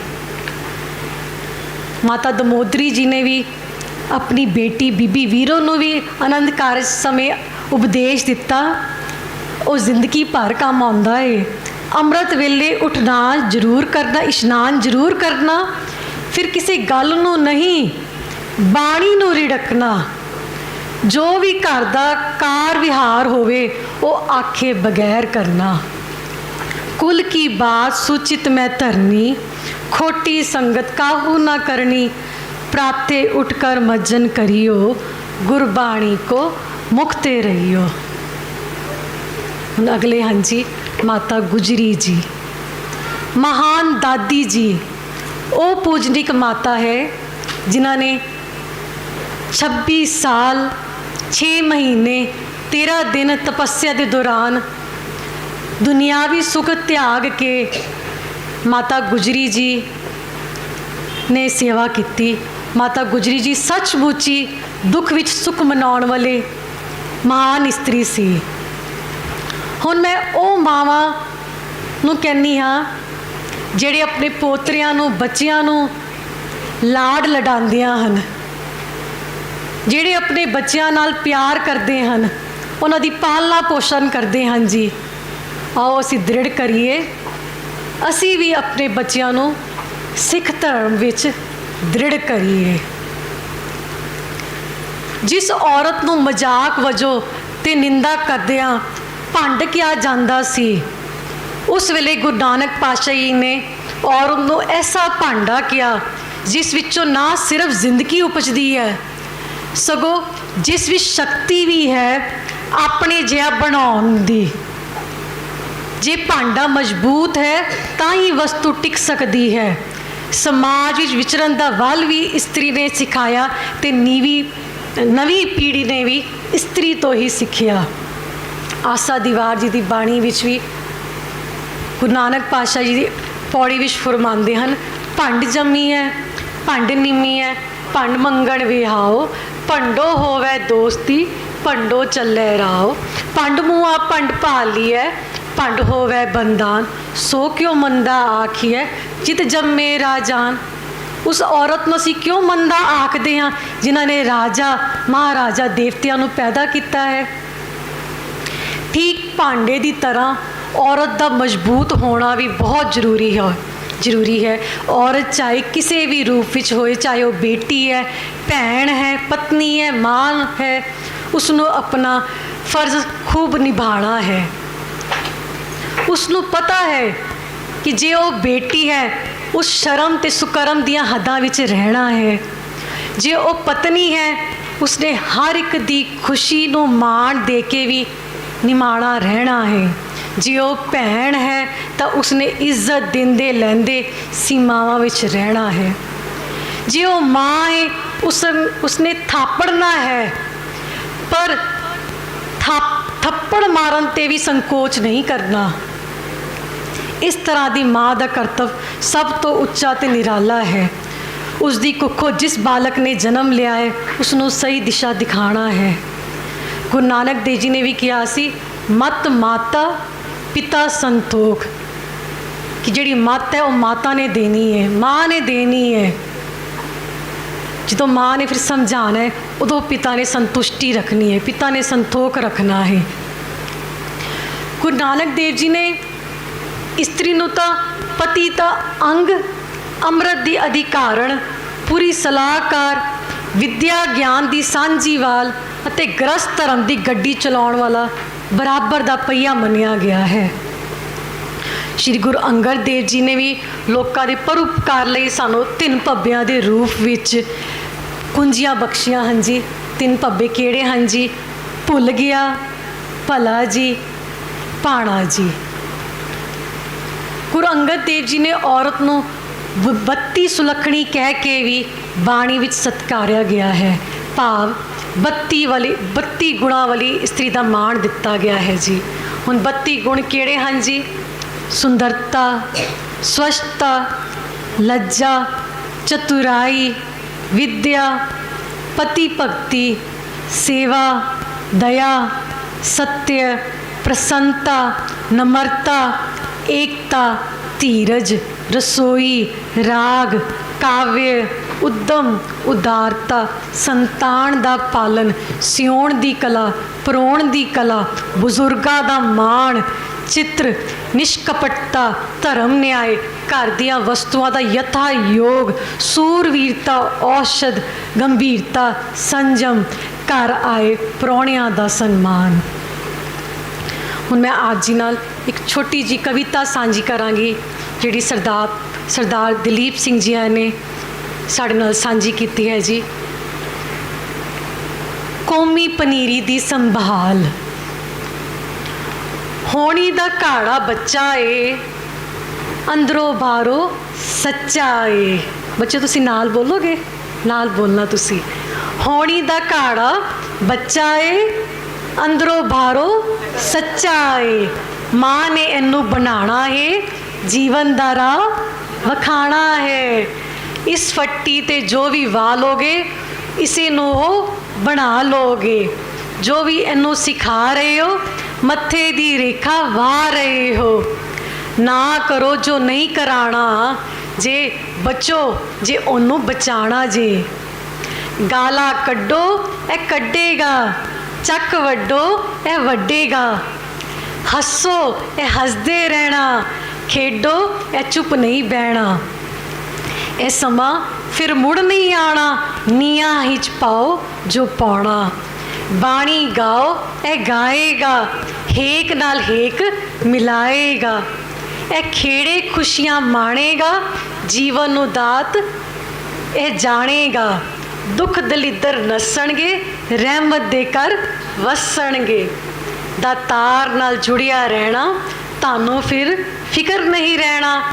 ਮਾਤਾ ਦਮੋਦਰੀ ਜੀ ਨੇ ਵੀ ਆਪਣੀ ਬੇਟੀ ਬੀਬੀ ਵੀਰੋ ਨੂੰ ਵੀ ਆਨੰਦ ਕਾਰਜ ਸਮੇਂ ਉਪਦੇਸ਼ ਦਿੱਤਾ। ਉਹ ਜ਼ਿੰਦਗੀ ਭਰ ਕੰਮ ਆਉਂਦਾ ਏ। ਅੰਮ੍ਰਿਤ ਵੇਲੇ ਉੱਠਣਾ ਜ਼ਰੂਰ ਕਰਨਾ, ਇਸ਼ਨਾਨ ਜ਼ਰੂਰ ਕਰਨਾ, ਫਿਰ ਕਿਸੇ ਗੱਲ ਨੂੰ ਨਹੀਂ, ਬਾਣੀ ਨੂੰ ਰਿੜਕਣਾ। ਜੋ ਵੀ ਘਰ ਦਾ ਕਾਰ ਵਿਹਾਰ ਹੋਵੇ, ਉਹ ਆਖੇ ਬਗੈਰ ਕਰਨਾ। ਕੁਲ ਕੀ ਬਾਤ ਸੁਚਿਤ ਮੈਂ ਧਰਨੀ, ਖੋਟੀ ਸੰਗਤ ਕਾਹੂ ਨਾ ਕਰਨੀ ਪ੍ਰਾਤੇ ਉਠ ਕਰ ਮੱਜਨ ਕਰਿਓ, ਗੁਰਬਾਣੀ ਕੋ ਮੁਖਤੇ ਰਹੀਓ। ਹੁਣ ਅਗਲੇ ਹਾਂਜੀ। ਮਾਤਾ ਗੁਜਰੀ ਜੀ। ਮਹਾਨ ਦਾਦੀ ਜੀ। ਉਹ ਪੂਜਨਿਕ ਮਾਤਾ ਹੈ, ਜਿਨ੍ਹਾਂ ਨੇ 26 ਸਾਲ 6 ਮਹੀਨੇ 13 ਦਿਨ ਤਪੱਸਿਆ ਦੇ ਦੌਰਾਨ ਦੁਨਿਆਵੀ ਸੁਖ ਤਿਆਗ ਕੇ ਮਾਤਾ ਗੁਜਰੀ ਜੀ ਨੇ ਸੇਵਾ ਕੀਤੀ। ਮਾਤਾ ਗੁਜਰੀ ਜੀ ਸੱਚਮੁੱਚੀ ਦੁੱਖ ਵਿੱਚ ਸੁਖ ਮਨਾਉਣ ਵਾਲੇ ਮਹਾਨ ਇਸਤਰੀ ਸੀ। ਹੁਣ ਮੈਂ ਉਹ ਮਾਵਾਂ ਨੂੰ ਕਹਿੰਨੀ ਹਾਂ, ਜਿਹੜੇ ਆਪਣੇ ਪੋਤਰਿਆਂ ਨੂੰ, ਬੱਚਿਆਂ ਨੂੰ ਲਾਡ ਲਡਾਉਂਦੀਆਂ ਹਨ, ਜਿਹੜੇ ਆਪਣੇ ਬੱਚਿਆਂ ਨਾਲ ਪਿਆਰ ਕਰਦੇ ਹਨ, ਉਹਨਾਂ ਦੀ ਪਾਲਣਾ ਪੋਸ਼ਣ ਕਰਦੇ ਹਨ ਜੀ। ਆਓ ਅਸੀਂ ਦ੍ਰਿੜ ਕਰੀਏ। ਅਸੀਂ ਵੀ ਆਪਣੇ ਬੱਚਿਆਂ ਨੂੰ ਸਿੱਖ ਧਰਮ ਵਿੱਚ ਦ੍ਰਿੜ ਕਰੀਏ। ਜਿਸ ਔਰਤ ਨੂੰ ਮਜ਼ਾਕ ਵਜੋਂ ਤੇ ਨਿੰਦਾ ਕਰਦਿਆਂ ਭੰਡ ਕਿਹਾ ਜਾਂਦਾ ਸੀ। ਉਸ ਵੇਲੇ ਗੁਰੂ ਨਾਨਕ ਪਾਤਸ਼ਾਹ ਜੀ ਨੇ ਔਰਤ ਨੂੰ ਐਸਾ ਭਾਂਡਾ ਕਿਹਾ, ਜਿਸ ਵਿੱਚੋਂ ਨਾ ਸਿਰਫ ਜ਼ਿੰਦਗੀ ਉਪਜਦੀ ਹੈ, ਸਗੋਂ ਜਿਸ ਵਿੱਚ ਸ਼ਕਤੀ ਵੀ ਹੈ, ਆਪਣੇ ਜਿਹਾ ਬਣਾਉਣ ਦੀ। ਜੇ ਭਾਂਡਾ ਮਜ਼ਬੂਤ ਹੈ, ਤਾਂ ਹੀ ਵਸਤੂ ਟਿਕ ਸਕਦੀ ਹੈ। ਸਮਾਜ ਵਿੱਚ ਵਿਚਰਨ ਦਾ ਵੱਲ ਵੀ ਇਸਤਰੀ ਨੇ ਸਿਖਾਇਆ ਤੇ ਨੀਵੀਂ, ਨਵੀਂ ਪੀੜ੍ਹੀ ਨੇ ਵੀ ਇਸਤਰੀ ਤੋਂ ਹੀ ਸਿੱਖਿਆ। ਆਸਾ ਦੀਵਾਰ ਜੀ ਦੀ ਬਾਣੀ ਵਿੱਚ ਵੀ ਗੁਰੂ ਨਾਨਕ ਪਾਤਸ਼ਾਹ ਜੀ ਦੀ ਪੌੜੀ ਵਿੱਚ ਫਰਮਾਉਂਦੇ ਹਨ, ਭੰਡ ਜੰਮੀ ਹੈ ਭੰਡ ਨਿੰਮੀ ਹੈ ਭੰਡ ਮੰਗਣ ਵਿਹਾਓ ਭੰਡੋ ਹੋਵੇ ਦੋਸਤੀ, ਭੰਡੋ ਚੱਲੇ ਰਾਓ। ਭੰਡ ਮੂਆ ਭੰਡ ਭਾਲੀ ਹੈ ਭੰਡ ਹੋਵੇ ਬੰਦਾਨ ਸੋ ਕਿਉ ਮੰਦਾ ਆਖੀਐ, ਜਿਤ ਜੰਮੇ ਰਾਜਾਨ। ਉਸ ਔਰਤ ਨੂੰ ਅਸੀਂ ਕਿਉਂ ਮੰਦਾ ਆਖਦੇ ਹਾਂ, ਜਿਨ੍ਹਾਂ ਨੇ ਰਾਜਾ, ਮਹਾਰਾਜਾ ਦੇਵਤਿਆਂ ਨੂੰ ਪੈਦਾ ਕੀਤਾ ਹੈ? ਭਾਂਡੇ ਦੀ ਤਰ੍ਹਾਂ ਔਰਤ ਦਾ ਮਜ਼ਬੂਤ ਹੋਣਾ ਵੀ ਬਹੁਤ ਜ਼ਰੂਰੀ ਹੈ ਜ਼ਰੂਰੀ ਹੈ। ਔਰਤ ਚਾਹੇ ਕਿਸੇ ਵੀ ਰੂਪ ਵਿੱਚ ਹੋਏ, ਚਾਹੇ ਉਹ ਬੇਟੀ ਹੈ, ਭੈਣ ਹੈ, ਪਤਨੀ ਹੈ, ਮਾਂ ਹੈ ਉਸ ਨੂੰ ਆਪਣਾ ਫਰਜ਼ ਖੂਬ ਨਿਭਾਉਣਾ ਹੈ। ਉਸ ਨੂੰ ਪਤਾ ਹੈ ਕਿ ਜੇ ਉਹ ਬੇਟੀ ਹੈ, ਉਸ ਸ਼ਰਮ ਤੇ ਸੁਕਰਮ ਦੀਆਂ ਹੱਦਾਂ ਵਿੱਚ ਰਹਿਣਾ ਹੈ। ਜੇ ਉਹ ਪਤਨੀ ਹੈ, ਉਸਨੇ ਹਰ ਇੱਕ ਦੀ ਖੁਸ਼ੀ ਨੂੰ ਮਾਣ ਦੇ ਕੇ ਵੀ ਨਿਮਾਣਾ ਰਹਿਣਾ ਹੈ। ਜੇ ਉਹ ਭੈਣ ਹੈ, ਤਾਂ ਉਸਨੇ ਇੱਜ਼ਤ ਦਿੰਦੇ ਲੈਂਦੇ ਸੀਮਾਵਾਂ ਵਿੱਚ ਰਹਿਣਾ ਹੈ। ਜੇ ਉਹ ਮਾਂ ਹੈ ਉਸ ਉਸਨੇ ਥਾਪੜਨਾ ਹੈ। ਪਰ ਥਾਪ, ਥੱਪੜ ਮਾਰਨ ਤੇ ਵੀ ਸੰਕੋਚ ਨਹੀਂ ਕਰਨਾ। ਇਸ ਤਰ੍ਹਾਂ ਦੀ ਮਾਂ ਦਾ ਕਰਤੱਵ ਸਭ ਤੋਂ ਉੱਚਾ ਤੇ ਨਿਰਾਲਾ ਹੈ। ਉਸ ਦੀ ਕੁੱਖੋਂ ਜਿਸ ਬਾਲਕ ਨੇ ਜਨਮ ਲਿਆ ਹੈ ਉਸ ਨੂੰ ਸਹੀ ਦਿਸ਼ਾ ਦਿਖਾਣਾ ਹੈ। ਗੁਰੂ ਨਾਨਕ ਦੇਵ ਜੀ ਨੇ ਵੀ ਕਿਹਾ ਸੀ, ਮਤ ਮਾਤਾ, ਪਿਤਾ ਸੰਤੋਖ। ਕਿ ਜਿਹੜੀ ਮਤ ਹੈ, ਉਹ ਮਾਤਾ ਨੇ ਦੇਣੀ ਹੈ, ਮਾਂ ਨੇ ਦੇਣੀ ਹੈ। ਜਦੋਂ ਮਾਂ ਨੇ ਫਿਰ ਸਮਝਾਣਾ ਹੈ, ਉਦੋਂ ਪਿਤਾ ਨੇ ਸੰਤੁਸ਼ਟੀ ਰੱਖਣੀ ਹੈ, ਪਿਤਾ ਨੇ ਸੰਤੋਖ ਰੱਖਣਾ ਹੈ। ਗੁਰੂ ਨਾਨਕ ਦੇਵ ਜੀ ਨੇ ਇਸਤਰੀ ਨੂੰ ਤਾਂ ਪਤੀ ਦਾ ਅੰਗ, ਅੰਮ੍ਰਿਤ ਦੀ ਅਧਿਕਾਰਣ, ਪੂਰੀ ਸਲਾਹਕਾਰ ਵਿੱਦਿਆ ਗਿਆਨ ਦੀ ਸਾਂਝੀਵਾਲ ਅਤੇ ਗ੍ਰਸਤ ਧਰਮ ਦੀ ਗੱਡੀ ਚਲਾਉਣ ਵਾਲਾ ਬਰਾਬਰ ਦਾ ਪਹੀਆ ਮੰਨਿਆ ਗਿਆ ਹੈ। ਸ਼੍ਰੀ ਗੁਰੂ ਅੰਗਦ ਦੇਵ ਜੀ ਨੇ ਵੀ ਲੋਕਾਂ ਦੇ ਪਰਉਪਕਾਰ ਲਈ ਸਾਨੂੰ ਤਿੰਨ ਭੱਬਿਆਂ ਦੇ ਰੂਪ ਵਿੱਚ ਕੁੰਜੀਆਂ ਬਖਸ਼ੀਆਂ ਹਨ ਜੀ। ਤਿੰਨ ਭੱਬੇ ਕਿਹੜੇ ਹਨ ਜੀ? ਭੁੱਲ ਗਿਆ, ਭਲਾ ਜੀ ਪਾਣਾ ਜੀ। ਗੁਰੂ ਅੰਗਦ ਦੇਵ ਜੀ ਨੇ ਔਰਤ ਨੂੰ ਬ- ਬੱਤੀ ਸੁਲੱਖਣੀ ਕਹਿ ਕੇ ਵੀ ਬਾਣੀ ਵਿੱਚ ਸਤਕਾਰਿਆ ਗਿਆ ਹੈ। ਭਾਵ ਬੱਤੀ ਵਾਲੀ, ਬੱਤੀ ਗੁਣਾ ਵਾਲੀ ਇਸਤਰੀ ਦਾ ਮਾਣ ਦਿੱਤਾ ਗਿਆ ਹੈ ਜੀ। ਹੁਣ ਬੱਤੀ ਗੁਣ ਕਿਹੜੇ ਹਨ ਜੀ? ਸੁੰਦਰਤਾ ਸਵਸਥਤਾ ਲੱਜਾ, ਚਤੁਰਾਈ, ਵਿਦਿਆ, ਪਤੀ ਭਗਤੀ, ਸੇਵਾ, ਦਇਆ ਸਤਿਅ ਪ੍ਰਸੰਨਤਾ ਨਮਰਤਾ, ਏਕਤਾ, ਧੀਰਜ, ਰਸੋਈ, ਰਾਗ, ਕਾਵਿ ਉਦਮ, ਉਦਾਰਤਾ, ਸੰਤਾਨ ਦਾ ਪਾਲਨ ਸਿਉਣ ਦੀ ਕਲਾ, ਪਰੋਣ ਦੀ ਕਲਾ, ਬਜ਼ੁਰਗਾਂ ਦਾ ਮਾਣ, ਚਿੱਤਰ, ਨਿਸ਼ਕਪਟਤਾ, ਧਰਮ ਨਿਆਏ, ਘਰ ਦੀਆਂ ਵਸਤੂਆਂ ਦਾ ਯਥਾ ਯੋਗ, ਸੂਰਵੀਰਤਾ, ਔਸ਼ਧ, ਗੰਭੀਰਤਾ, ਸੰਜਮ, ਘਰ ਆਏ ਪ੍ਰਾਹੁਣਿਆਂ ਦਾ ਸਨਮਾਨ। ਹੁਣ ਮੈਂ ਆਪ ਜੀ ਨਾਲ ਇੱਕ ਛੋਟੀ ਜੀ ਕਵਿਤਾ ਸਾਂਝੀ ਕਰਾਂਗੀ, ਜਿਹੜੀ ਸਰਦਾਰ ਸਰਦਾਰ ਦਲੀਪ ਸਿੰਘ ਜੀ ਨੇ ਸਾਡੇ ਨਾਲ ਸਾਂਝੀ ਕੀਤੀ ਹੈ ਜੀ। ਕੌਮੀ ਪਨੀਰੀ ਦੀ ਸੰਭਾਲ। ਹੋਣੀ ਦਾ ਘਾੜਾ ਬੱਚਾ ਏ, ਅੰਦਰੋਂ ਬਾਹਰੋਂ ਸੱਚਾ ਏ। ਬੱਚੇ, ਤੁਸੀਂ ਨਾਲ ਬੋਲੋਗੇ? ਨਾਲ ਬੋਲਣਾ ਤੁਸੀਂ। ਹੋਣੀ ਦਾ ਘਾੜਾ ਬੱਚਾ ਏ, ਅੰਦਰੋਂ ਬਾਹਰੋਂ ਸੱਚਾ ਏ। ਮਾਂ ਨੇ ਇਹਨੂੰ ਬਣਾਉਣਾ ਏ, ਜੀਵਨ ਦਾ ਰਾਹ ਵਖਾਣਾ ਹੈ। ਇਸ ਫੱਟੀ ਤੇ ਜੋ ਵੀ ਵਾਲੋਗੇ ਇਸੇ ਨੂੰ ਉਹ ਬਣਾ ਲੋਗੇ। ਜੋ ਵੀ ਇਹਨੂੰ ਸਿਖਾ ਰਹੇ ਹੋ, ਮੱਥੇ ਦੀ ਰੇਖਾ ਵਾਹ ਰਹੇ ਹੋ। ਨਾ ਕਰੋ ਜੋ ਨਹੀਂ ਕਰਾਣਾ, ਜੇ ਬਚੋ, ਜੇ ਉਹਨੂੰ ਬਚਾਣਾ ਜੇ। ਗਾਲਾਂ ਕੱਢੋ, ਇਹ ਕੱਢੇਗਾ। ਚੱਕ ਵੱਡੋ, ਇਹ ਵੱਡੇਗਾ। ਹੱਸੋ, ਇਹ ਹੱਸਦੇ ਰਹਿਣਾ। ਖੇਡੋ, ਇਹ ਚੁੱਪ ਨਹੀਂ ਬਹਿਣਾ। ਇਹ ਸਮਾਂ ਫਿਰ ਮੁੜ ਨਹੀਂ ਆਣਾ। ਨੀਆਂ ਹੀ ਪਾਓ ਜੋ ਪਾਉਣਾ। ਬਾਣੀ ਗਾਓ, ਇਹ ਗਾਏਗਾ। ਹੇਕ ਨਾਲ ਹੇਕ ਮਿਲਾਏਗਾ। ਇਹ ਖੇੜੇ ਖੁਸ਼ੀਆਂ ਮਾਣੇਗਾ। ਜੀਵਨ ਨੂੰ ਦਾਤ ਇਹ ਜਾਣੇਗਾ। ਦੁੱਖ ਦਲਿੱਦਰ ਨਸਣਗੇ, ਰਹਿਮਤ ਦੇ ਕਰ ਵਸਣਗੇ। ਦਾ ਤਾਰ ਨਾਲ ਜੁੜਿਆ ਰਹਿਣਾ, ਤੁਹਾਨੂੰ ਫਿਰ ਫਿਕਰ ਨਹੀਂ ਰਹਿਣਾ।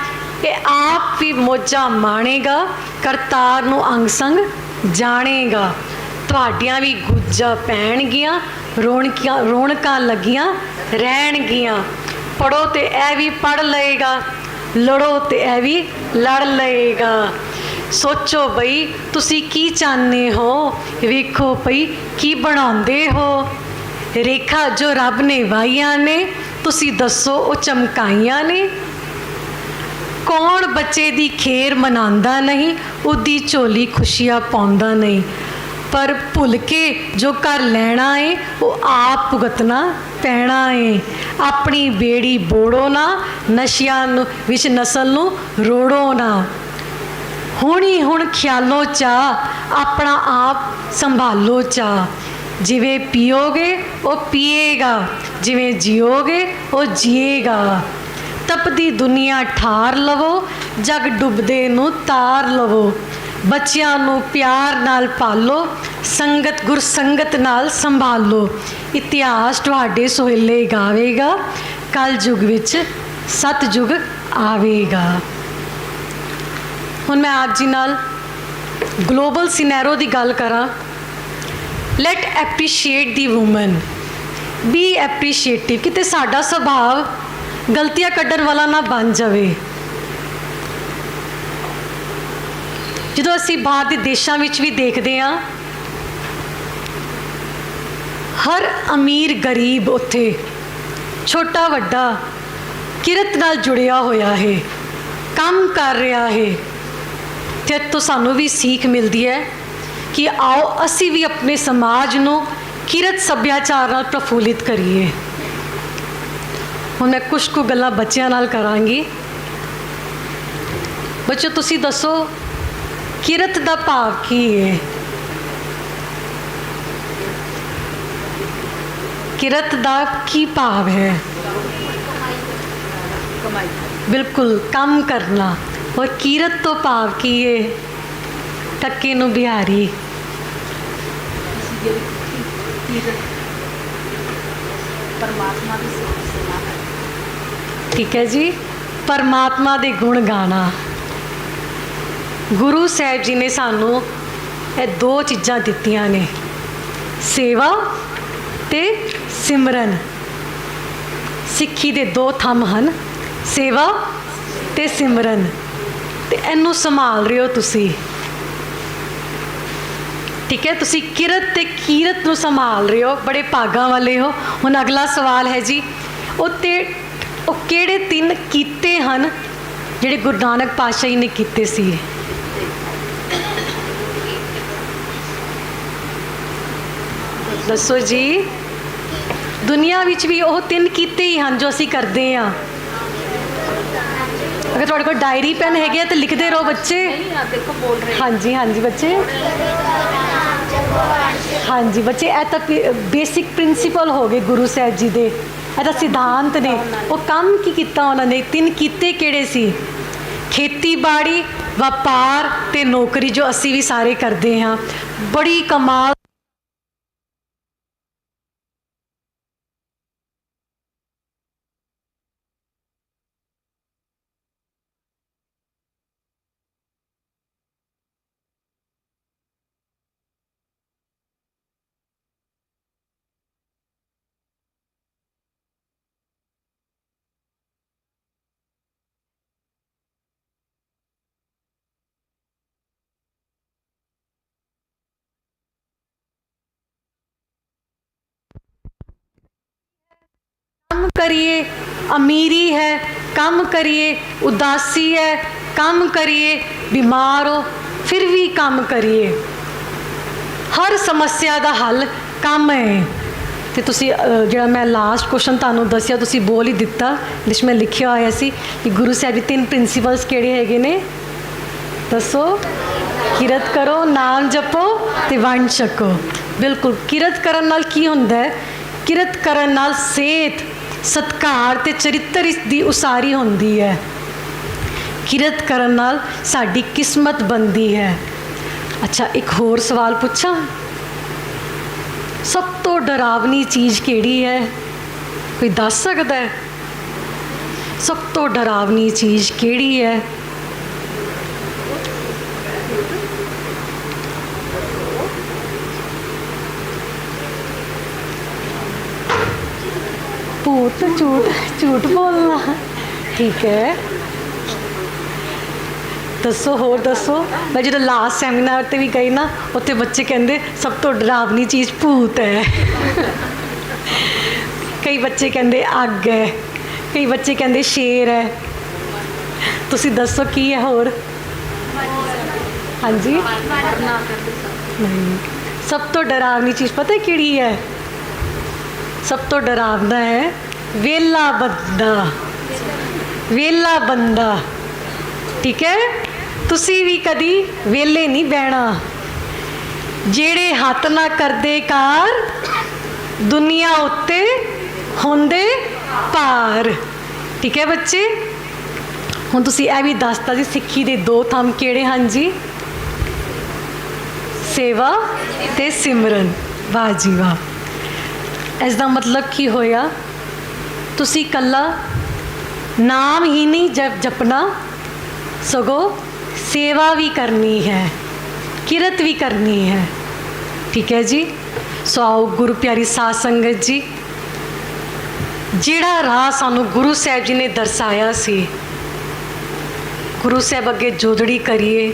ਇਹ ਆਪ ਵੀ ਮੋਜਾਂ ਮਾਣੇਗਾ, ਕਰਤਾਰ ਨੂੰ ਅੰਗ ਸੰਗ ਜਾਣੇਗਾ। ਤੁਹਾਡੀਆਂ ਵੀ ਗੁੱਜਾਂ ਪੈਣਗੀਆਂ, ਰੌਣਕੀਆਂ, ਰੌਣਕਾਂ ਲੱਗੀਆਂ ਰਹਿਣਗੀਆਂ। ਪੜੋ ਤੇ ਇਹ ਵੀ ਪੜ ਲਏਗਾ, ਲੜੋ ਤੇ ਇਹ ਵੀ ਲੜ ਲਏਗਾ। ਸੋਚੋ ਬਈ, ਤੁਸੀਂ ਕੀ ਚਾਹੁੰਦੇ ਹੋ? ਵੇਖੋ ਭਈ ਕੀ ਬਣਾਉਂਦੇ ਹੋ? ਰੇਖਾ ਜੋ ਰੱਬ ਨੇ ਵਾਈਆਂ ਨੇ, ਤੁਸੀਂ ਦੱਸੋ ਉਹ ਚਮਕਾਈਆਂ ਨੇ? ਕੌਣ ਬੱਚੇ ਦੀ ਖੇਰ ਮਨਾਉਂਦਾ ਨਹੀਂ, ਉਹਦੀ ਝੋਲੀ ਖੁਸ਼ੀਆਂ ਪਾਉਂਦਾ ਨਹੀਂ। ਪਰ ਭੁੱਲ ਕੇ ਜੋ ਕਰ ਲੈਣਾ ਏ, ਉਹ ਆਪ ਭੁਗਤਣਾ ਪੈਣਾ ਏ। ਆਪਣੀ ਬੇੜੀ ਬੋੜੋ ਨਾ, ਨਸ਼ਿਆਂ ਨੂੰ, ਵਿੱਚ ਨਸਲ ਨੂੰ ਰੋੜੋ ਨਾ। ਹੁਣੀ ਹੁਣ ਖਿਆਲੋ ਚਾ ਆਪਣਾ ਆਪ ਸੰਭਾਲੋ ਚਾ ਜਿਵੇਂ ਪੀਓਗੇ, ਉਹ ਪੀਏਗਾ। ਜਿਵੇਂ ਜੀਓਗੇ, ਉਹ ਜੀਏਗਾ। ਤਪਦੀ ਦੁਨੀਆ ਠਾਰ ਲਵੋ, ਜਗ ਡੁੱਬਦੇ ਨੂੰ ਤਾਰ ਲਵੋ। ਬੱਚਿਆਂ ਨੂੰ ਪਿਆਰ ਨਾਲ ਪਾਲੋ, ਸੰਗਤ ਗੁਰ ਸੰਗਤ ਨਾਲ ਸੰਭਾਲੋ। ਇਤਿਹਾਸ ਤੁਹਾਡੇ ਸੋਹਿਲੇ ਗਾਵੇਗਾ ਕਲ ਯੁਗ ਵਿੱਚ ਸਤਜੁਗ ਆਵੇਗਾ। ਹੁਣ ਮੈਂ ਆਪ ਜੀ ਨਾਲ ਗਲੋਬਲ ਸਿਨੈਰੋ ਦੀ ਗੱਲ ਕਰਾਂ। Let appreciate the woman be appreciative ਕਿਤੇ ਸਾਡਾ ਸੁਭਾਅ ਗਲਤੀਆਂ ਕੱਢਣ ਵਾਲਾ ਨਾ ਬਣ ਜਾਵੇ। ਜਦੋਂ ਅਸੀਂ ਬਾਹਰ ਦੇ ਦੇਸ਼ਾਂ ਵਿੱਚ ਵੀ ਦੇਖਦੇ ਹਾਂ, ਹਰ ਅਮੀਰ ਗਰੀਬ ਉੱਥੇ ਛੋਟਾ ਵੱਡਾ ਕਿਰਤ ਨਾਲ ਜੁੜਿਆ ਹੋਇਆ ਹੈ, ਕੰਮ ਕਰ ਰਿਹਾ ਹੈ। ਤੇ ਤੋਂ ਸਾਨੂੰ ਵੀ ਸਿੱਖ ਮਿਲਦੀ ਹੈ ਕਿ ਆਓ ਅਸੀਂ ਵੀ ਆਪਣੇ ਸਮਾਜ ਨੂੰ ਕਿਰਤ ਸੱਭਿਆਚਾਰ ਨਾਲ ਪ੍ਰਫੁੱਲਿਤ ਕਰੀਏ। ਹੁਣ ਮੈਂ ਕੁਝ ਕੁ ਗੱਲਾਂ ਬੱਚਿਆਂ ਨਾਲ ਕਰਾਂਗੀ। ਬੱਚੋ, ਤੁਸੀਂ ਦੱਸੋ, ਕਿਰਤ ਦਾ ਭਾਵ ਕੀ ਹੈ ਕਿਰਤ ਦਾ ਕੀ ਭਾਵ ਹੈ? ਬਿਲਕੁਲ, ਕੰਮ ਕਰਨਾ। ਔਰ ਕੀਰਤ ਤੋਂ ਭਾਵ ਕੀ ਹੈ ਟੱਕੇ ਨੂੰ ਬਿਹਾਰੀ। ਪਰਮਾਤਮਾ ਦੀ ਠੀਕ ਹੈ ਜੀ? ਪਰਮਾਤਮਾ ਦੇ ਗੁਣ ਗਾਣਾ। ਗੁਰੂ ਸਾਹਿਬ ਜੀ ਨੇ ਸਾਨੂੰ ਇਹ ਦੋ ਚੀਜ਼ਾਂ ਦਿੱਤੀਆਂ ਨੇ। ਸੇਵਾ ਤੇ ਸਿਮਰਨ। ਸਿੱਖੀ ਦੇ ਦੋ ਥੰਮ ਹਨ, ਸੇਵਾ ਤੇ ਸਿਮਰਨ। ਤੇ ਇਹਨੂੰ ਸੰਭਾਲ ਰਹੇ ਹੋ ਤੁਸੀਂ। ਠੀਕ ਹੈ? ਤੁਸੀਂ ਕਿਰਤ ਤੇ ਕੀਰਤ ਨੂੰ ਸੰਭਾਲ ਰਹੇ ਹੋ, ਬੜੇ ਭਾਗਾਂ ਵਾਲੇ ਹੋ। ਹੁਣ ਅਗਲਾ ਸਵਾਲ ਹੈ ਜੀ ਉਹ ਤੇ ਉਹ ਕਿਹੜੇ ਤਿੰਨ ਕੀਤੇ ਹਨ ਜਿਹੜੇ ਗੁਰੂ ਨਾਨਕ ਪਾਤਸ਼ਾਹ ਜੀ ਨੇ ਕੀਤੇ ਸੀ? ਦੱਸੋ ਜੀ। ਦੁਨੀਆ ਵਿੱਚ ਵੀ ਉਹ ਤਿੰਨ ਕੀਤੇ ਹੀ ਹਨ ਜੋ ਅਸੀਂ ਕਰਦੇ ਆ ਅਗਰ ਤੁਹਾਡੇ ਕੋਲ ਡਾਇਰੀ ਪੈਨ ਹੈਗੇ ਆ ਤਾਂ ਲਿਖਦੇ ਰਹੋ ਬੱਚੇ। ਹਾਂਜੀ ਹਾਂਜੀ ਬੱਚੇ। ਹਾਂਜੀ ਬੱਚੇ, ਇਹ ਤਾਂ ਬੇਸਿਕ ਪ੍ਰਿੰਸੀਪਲ ਹੋ ਗਏ ਗੁਰੂ ਸਾਹਿਬ ਜੀ ਦੇ। ਇਹਦਾ ਸਿਧਾਂਤ ਨੇ। ਉਹ ਕੰਮ ਕੀ ਕੀਤਾ ਉਹਨਾਂ ਨੇ? ਤਿੰਨ ਕੀਤੇ ਕਿਹੜੇ ਸੀ? ਖੇਤੀਬਾੜੀ, ਵਪਾਰ ਤੇ ਨੌਕਰੀ ਜੋ ਅਸੀਂ ਵੀ ਸਾਰੇ ਕਰਦੇ ਹਾਂ। ਬੜੀ ਕਮਾਲ ਕੰਮ ਕਰੀਏ, ਅਮੀਰੀ ਹੈ, ਕੰਮ ਕਰੀਏ, ਉਦਾਸੀ ਹੈ, ਕੰਮ ਕਰੀਏ, ਬਿਮਾਰ ਹੋ, ਫਿਰ ਵੀ ਕੰਮ ਕਰੀਏ। ਹਰ ਸਮੱਸਿਆ ਦਾ ਹੱਲ ਕੰਮ ਹੈ। ਤੇ ਤੁਸੀਂ ਜਿਹੜਾ ਮੈਂ ਲਾਸਟ ਕੁਐਸਚਨ ਤੁਹਾਨੂੰ ਦੱਸਿਆ, ਤੁਸੀਂ ਬੋਲ ਹੀ ਦਿੱਤਾ, ਜਿਸ ਮੈਂ ਲਿਖਿਆ ਹੋਇਆ ਸੀ ਕਿ ਗੁਰੂ ਸਾਹਿਬ ਦੇ ਤਿੰਨ ਪ੍ਰਿੰਸੀਪਲਸ ਕਿਹੜੇ ਹੈਗੇ ਨੇ? ਦੱਸੋ। ਕਿਰਤ ਕਰੋ, ਨਾਮ ਜਪੋ ਤੇ ਵੰਡ ਛਕੋ। ਬਿਲਕੁਲ, ਕਿਰਤ ਕਰਨ ਨਾਲ ਕੀ ਹੁੰਦਾ ਹੈ? ਕਿਰਤ ਕਰਨ ਨਾਲ ਸਿਹਤ ਸਤਕਾਰ ਤੇ ਚਰਿੱਤਰ ਇਸ ਦੀ ਉਸਾਰੀ ਹੁੰਦੀ ਹੈ। ਕਿਰਤ ਕਰਨ ਨਾਲ ਸਾਡੀ ਕਿਸਮਤ ਬਣਦੀ ਹੈ। ਅੱਛਾ, ਇੱਕ ਹੋਰ ਸਵਾਲ ਪੁੱਛਾਂ? ਸਭ ਤੋਂ ਡਰਾਵਨੀ ਚੀਜ਼ ਕਿਹੜੀ ਹੈ? ਕੋਈ ਦੱਸ ਸਕਦਾ ਹੈ? ਸਭ ਤੋਂ ਡਰਾਵਨੀ ਚੀਜ਼ ਕਿਹੜੀ ਹੈ? ਭੂਤ ਝੂਠ ਝੂਠ ਬੋਲਣਾ। ਠੀਕ ਹੈ। ਦੱਸੋ ਹੋਰ ਦੱਸੋ। ਮੈਂ ਜਦੋਂ ਲਾਸਟ ਸੈਮੀਨਾਰ ਤੇ ਵੀ ਗਈ ਨਾ ਉੱਥੇ ਬੱਚੇ ਕਹਿੰਦੇ ਸਭ ਤੋਂ ਡਰਾਵਨੀ ਚੀਜ਼ ਭੂਤ ਹੈ। ਕਈ ਬੱਚੇ ਕਹਿੰਦੇ ਅੱਗ ਹੈ। ਕਈ ਬੱਚੇ ਕਹਿੰਦੇ ਸ਼ੇਰ ਹੈ। ਤੁਸੀਂ ਦੱਸੋ ਕੀ ਹੈ ਹੋਰ? ਹਾਂਜੀ। ਨਹੀਂ। ਸਭ ਤੋਂ ਡਰਾਵਨੀ ਚੀਜ਼ ਪਤਾ ਹੈ ਕਿਹੜੀ ਹੈ? ਸਭ ਤੋਂ ਡਰਾਵਨਾ ਹੈ, ਵੇਲਾ ਬੰਦਾ ਵੇਲਾ ਬੰਦਾ। ਠੀਕ ਹੈ? ਤੁਸੀਂ ਵੀ ਕਦੀ ਵੇਲੇ ਨਹੀਂ ਬਹਿਣਾ। ਜਿਹੜੇ ਹੱਥ ਨਾ ਕਰਦੇ ਕਾਰ, ਦੁਨੀਆ ਉੱਤੇ ਹੁੰਦੇ ਪਾਰ ਠੀਕ ਹੈ ਬੱਚੇ? ਹੁਣ ਤੁਸੀਂ ਇਹ ਵੀ ਦੱਸਤਾ ਜੀ, ਸਿੱਖੀ ਦੇ ਦੋ ਥੰਮ ਕਿਹੜੇ ਹਨ ਜੀ? ਸੇਵਾ ਤੇ ਸਿਮਰਨ। ਵਾਹ ਜੀ ਵਾਹ। ਇਸ ਦਾ ਮਤਲਬ ਕੀ ਹੋਇਆ? ਤੁਸੀਂ ਕੱਲਾ ਨਾਮ ਹੀ ਨਹੀਂ ਜਪ ਜਪਣਾ, ਸਗੋਂ ਸੇਵਾ ਵੀ ਕਰਨੀ ਹੈ, ਕਿਰਤ ਵੀ ਕਰਨੀ ਹੈ। ਠੀਕ ਹੈ ਜੀ? ਸੋ ਆਓ ਗੁਰੂ ਪਿਆਰੀ ਸਾਧ ਸੰਗਤ ਜੀ, ਜਿਹੜਾ ਰਾਹ ਸਾਨੂੰ ਗੁਰੂ ਸਾਹਿਬ ਜੀ ਨੇ ਦਰਸਾਇਆ ਸੀ, ਗੁਰੂ ਸਾਹਿਬ ਅੱਗੇ ਜੋਦੜੀ ਕਰੀਏ,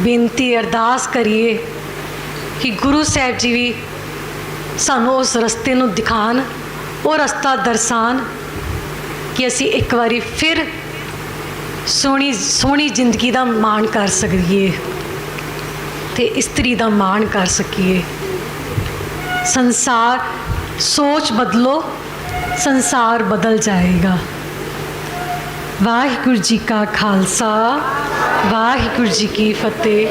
ਬੇਨਤੀ ਅਰਦਾਸ ਕਰੀਏ ਕਿ ਗੁਰੂ ਸਾਹਿਬ ਜੀ ਵੀ ਸਾਨੂੰ ਉਸ ਰਸਤੇ ਨੂੰ ਦਿਖਾਣ, ਉਹ ਰਸਤਾ ਦਰਸਾਨ ਕਿ ਅਸੀਂ ਇੱਕ ਵਾਰੀ ਫਿਰ ਸੋਹਣੀ ਸੋਹਣੀ ਜ਼ਿੰਦਗੀ ਦਾ ਮਾਣ ਕਰ ਸਕੀਏ ਤੇ ਇਸਤਰੀ ਦਾ ਮਾਣ ਕਰ ਸਕੀਏ। ਸੰਸਾਰ, ਸੋਚ ਬਦਲੋ, ਸੰਸਾਰ ਬਦਲ ਜਾਏਗਾ। ਵਾਹਿਗੁਰੂ ਜੀ ਕਾ ਖਾਲਸਾ, ਵਾਹਿਗੁਰੂ ਜੀ ਕੀ ਫਤਿਹ।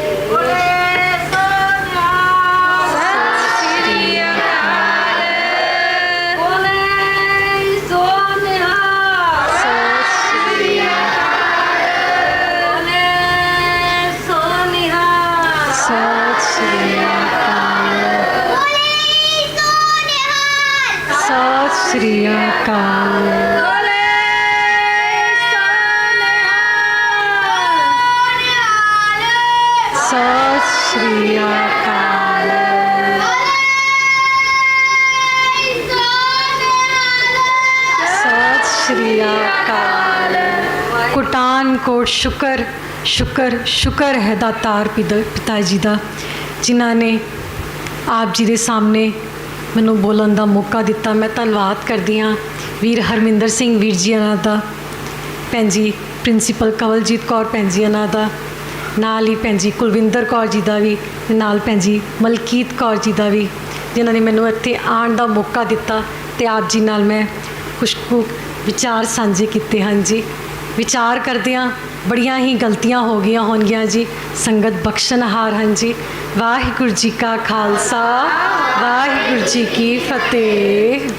ਕੋਟ ਸ਼ੁਕਰ ਸ਼ੁਕਰ ਸ਼ੁਕਰ ਹੈ ਦਾਤਾਰ ਪਿਤਾ ਪਿਤਾ ਜੀ ਦਾ, ਜਿਨ੍ਹਾਂ ਨੇ ਆਪ ਜੀ ਦੇ ਸਾਹਮਣੇ ਮੈਨੂੰ ਬੋਲਣ ਦਾ ਮੌਕਾ ਦਿੱਤਾ। ਮੈਂ ਧੰਨਵਾਦ ਕਰਦੀ ਹਾਂ ਵੀਰ ਹਰਮਿੰਦਰ ਸਿੰਘ ਵੀਰ ਜੀ ਇਹਨਾਂ ਦਾ, ਭੈਣ ਜੀ ਪ੍ਰਿੰਸੀਪਲ ਕਵਲਜੀਤ ਕੌਰ ਭੈਣ ਜੀ ਇਹਨਾਂ ਦਾ, ਨਾਲ ਹੀ ਭੈਣ ਜੀ ਕੁਲਵਿੰਦਰ ਕੌਰ ਜੀ ਦਾ ਵੀ ਨਾਲ ਭੈਣ ਜੀ ਮਲਕੀਤ ਕੌਰ ਜੀ ਦਾ ਵੀ, ਜਿਨ੍ਹਾਂ ਨੇ ਮੈਨੂੰ ਇੱਥੇ ਆਉਣ ਦਾ ਮੌਕਾ ਦਿੱਤਾ ਤੇ ਆਪ ਜੀ ਨਾਲ ਮੈਂ ਕੁਛ ਕੁ ਵਿਚਾਰ ਸਾਂਝੇ ਕੀਤੇ ਹਨ ਜੀ। ਵਿਚਾਰ ਕਰਦਿਆਂ ਬੜੀਆਂ ਹੀ ਗਲਤੀਆਂ ਹੋ ਗਈਆਂ ਹੋਣਗੀਆਂ ਜੀ। ਸੰਗਤ ਬਖਸ਼ਣਹਾਰ ਹਨ ਜੀ। ਵਾਹਿਗੁਰੂ ਜੀ ਕਾ ਖਾਲਸਾ, ਵਾਹਿਗੁਰੂ ਜੀ ਕੀ ਫਤਿਹ।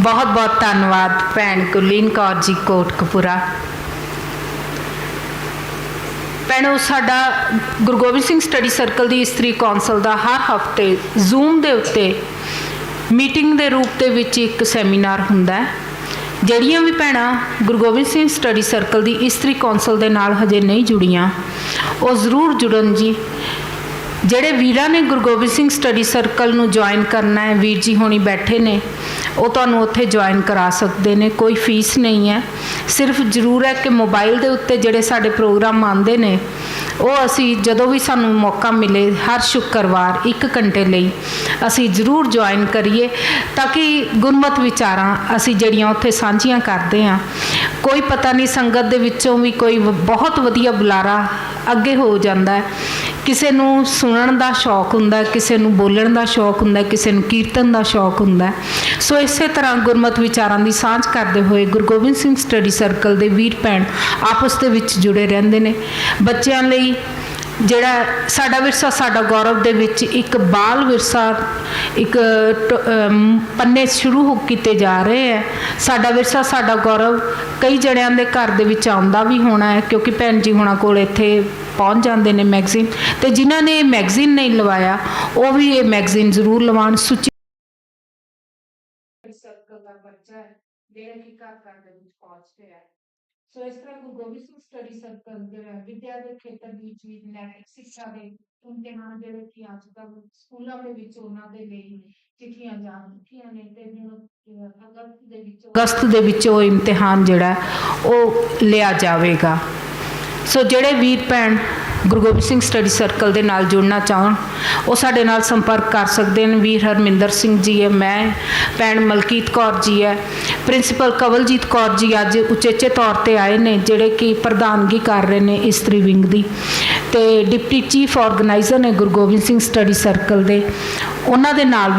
ਬਹੁਤ ਬਹੁਤ ਧੰਨਵਾਦ ਭੈਣ ਗੁਰਲੀਨ ਕੌਰ ਜੀ ਕੋਟਕਪੂਰਾ। ਭੈਣੋ, ਸਾਡਾ ਗੁਰੂ ਗੋਬਿੰਦ ਸਿੰਘ ਸਟੱਡੀ ਸਰਕਲ ਦੀ ਇਸਤਰੀ ਕੌਂਸਲ ਦਾ ਹਰ ਹਫ਼ਤੇ ਜ਼ੂਮ ਦੇ ਉੱਤੇ ਮੀਟਿੰਗ ਦੇ ਰੂਪ ਦੇ ਵਿੱਚ ਇੱਕ ਸੈਮੀਨਾਰ ਹੁੰਦਾ ਹੈ, ਜਿਹੜੀਆਂ ਵੀ ਭੈਣਾਂ ਗੁਰੂ ਗੋਬਿੰਦ ਸਿੰਘ ਸਟੱਡੀ ਸਰਕਲ ਦੀ ਇਸਤਰੀ ਕੌਂਸਲ ਦੇ ਨਾਲ ਹਜੇ ਨਹੀਂ ਜੁੜੀਆਂ, ਉਹ ਜ਼ਰੂਰ ਜੁੜਨ ਜੀ। ਜਿਹੜੇ ਵੀਰਾਂ ਨੇ ਗੁਰੂ ਗੋਬਿੰਦ ਸਿੰਘ ਸਟੱਡੀ ਸਰਕਲ ਨੂੰ ਜੁਆਇਨ ਕਰਨਾ ਹੈ, ਵੀਰ ਜੀ ਹੋਣੀ ਬੈਠੇ ਨੇ, ਉਹ ਤੁਹਾਨੂੰ ਉੱਥੇ ਜੁਆਇਨ ਕਰਾ ਸਕਦੇ ਨੇ, ਕੋਈ ਫੀਸ ਨਹੀਂ ਹੈ। ਸਿਰਫ ਜ਼ਰੂਰ ਹੈ ਕਿ ਮੋਬਾਈਲ ਦੇ ਉੱਤੇ ਜਿਹੜੇ ਸਾਡੇ ਪ੍ਰੋਗਰਾਮ ਆਉਂਦੇ ਨੇ, ਉਹ ਅਸੀਂ ਜਦੋਂ ਵੀ ਸਾਨੂੰ ਮੌਕਾ ਮਿਲੇ, ਹਰ ਸ਼ੁੱਕਰਵਾਰ 1 ਘੰਟੇ ਲਈ ਅਸੀਂ ਜ਼ਰੂਰ ਜੁਆਇਨ ਕਰੀਏ, ਤਾਂ ਕਿ ਗੁਰਮਤ ਵਿਚਾਰਾਂ ਅਸੀਂ ਜਿਹੜੀਆਂ ਉੱਥੇ ਸਾਂਝੀਆਂ ਕਰਦੇ ਹਾਂ, ਕੋਈ ਪਤਾ ਨਹੀਂ ਸੰਗਤ ਦੇ ਵਿੱਚੋਂ ਵੀ ਕੋਈ ਬਹੁਤ ਵਧੀਆ ਬੁਲਾਰਾ ਅੱਗੇ ਹੋ ਜਾਂਦਾ ਹੈ। ਕਿਸੇ ਨੂੰ ਸੁਣਨ ਦਾ ਸ਼ੌਕ ਹੁੰਦਾ, ਕਿਸੇ ਨੂੰ ਬੋਲਣ ਦਾ ਸ਼ੌਕ ਹੁੰਦਾ, ਕਿਸੇ ਨੂੰ ਕੀਰਤਨ ਦਾ ਸ਼ੌਕ ਹੁੰਦਾ। ਸੋ ਇਸੇ ਤਰ੍ਹਾਂ ਗੁਰਮਤ ਵਿਚਾਰਾਂ ਦੀ ਸਾਂਝ ਕਰਦੇ ਹੋਏ ਗੁਰੂ ਗੋਬਿੰਦ ਸਿੰਘ ਸਟੱਡੀ ਸਰਕਲ ਦੇ ਵੀਰ ਭੈਣ ਆਪਸ ਦੇ ਵਿੱਚ ਜੁੜੇ ਰਹਿੰਦੇ ਨੇ। ਬੱਚਿਆਂ ਲਈ ਜਿਹੜਾ ਸਾਡਾ ਵਿਰਸਾ, ਸਾਡਾ ਗੌਰਵ ਦੇ ਵਿੱਚ ਇੱਕ ਬਾਲ ਵਿਰਸਾ, ਇੱਕ ਪੰਨੇ ਸ਼ੁਰੂ ਹੋ ਕੀਤੇ ਜਾ ਰਹੇ ਹੈ। ਸਾਡਾ ਵਿਰਸਾ, ਸਾਡਾ ਗੌਰਵ ਕਈ ਜਣਿਆਂ ਦੇ ਘਰ ਦੇ ਵਿੱਚ ਆਉਂਦਾ ਵੀ ਹੋਣਾ ਹੈ, ਕਿਉਂਕਿ ਭੈਣ ਜੀ ਹੁਣਾਂ ਕੋਲ ਇੱਥੇ ਪਹੁੰਚ ਜਾਂਦੇ ਨੇ ਮੈਗਜ਼ੀਨ ਤੇ ਜਿਨ੍ਹਾਂ ਨੇ ਇਹ ਮੈਗਜ਼ੀਨ ਨਹੀਂ ਲਵਾਇਆ, ਉਹ ਵੀ ਇਹ ਮੈਗਜ਼ੀਨ ਜ਼ਰੂਰ ਲਵਾਉਣ। ਸੁਚੀ ਸਰਕਲ ਦਾ ਬੱਚਾ ਹੈ ਜਿਹੜਾ ਕਿ ਘਰ ਘਰ ਦੇ ਵਿੱਚ ਪਹੁੰਚਦੇ ਹੈ ਸੋ ਇਸ ਤਰ੍ਹਾਂ ਗੁਰੂ ਗੋਬਿੰਦ ਸਿੰਘ ਸਟੱਡੀ ਸਰਕਲ ਜਿਹੜਾ ਵਿਦਿਆ ਦੇ ਖੇਤਰ ਦੇ ਵਿੱਚ ਵੀ ਨੈਤਿਕ ਸਿੱਖਿਆ ਦੇ ਇਮਤਿਹਾਨ ਜਿਹੜੇ ਕਿ ਅੱਜ ਕੱਲ੍ਹ ਸਕੂਲਾਂ ਦੇ ਵਿੱਚ ਉਹਨਾਂ ਦੇ ਲਈ ਚਿੱਠੀਆਂ ਜਾ ਚੁੱਕੀਆਂ ਨੇ ਤੇ ਹੁਣ ਅਗਸਤ ਦੇ ਵਿੱਚ ਅਗਸਤ ਦੇ ਵਿੱਚ ਉਹ ਇਮਤਿਹਾਨ ਜਿਹੜਾ ਉਹ ਲਿਆ ਜਾਵੇਗਾ। ਸੋ ਜਿਹੜੇ ਵੀਰ ਭੈਣ ਗੁਰੂ ਗੋਬਿੰਦ ਸਿੰਘ ਸਟੱਡੀ ਸਰਕਲ ਦੇ ਨਾਲ ਜੁੜਨਾ ਚਾਹਣ, ਉਹ ਸਾਡੇ ਨਾਲ ਸੰਪਰਕ ਕਰ ਸਕਦੇ ਨੇ ਵੀਰ ਹਰਮਿੰਦਰ ਸਿੰਘ ਜੀ ਹੈ, ਮੈਂ, ਭੈਣ ਮਲਕੀਤ ਕੌਰ ਜੀ ਹੈ। ਪ੍ਰਿੰਸੀਪਲ ਕਵਲਜੀਤ ਕੌਰ ਜੀ ਅੱਜ ਉਚੇਚੇ ਤੌਰ ਤੇ ਆਏ ਨੇ, ਜਿਹੜੇ ਕਿ ਪ੍ਰਧਾਨਗੀ ਕਰ ਰਹੇ ਨੇ ਇਸਤਰੀ ਵਿੰਗ ਦੀ। ਤੇ ਡਿਪਟੀ ਚੀਫ ਆਰਗੇਨਾਈਜ਼ਰ ਨੇ ਗੁਰੂ ਗੋਬਿੰਦ ਸਿੰਘ ਸਟੱਡੀ ਸਰਕਲ ਦੇ। ਉਹਨਾਂ ਦੇ ਨਾਲ ਵੀ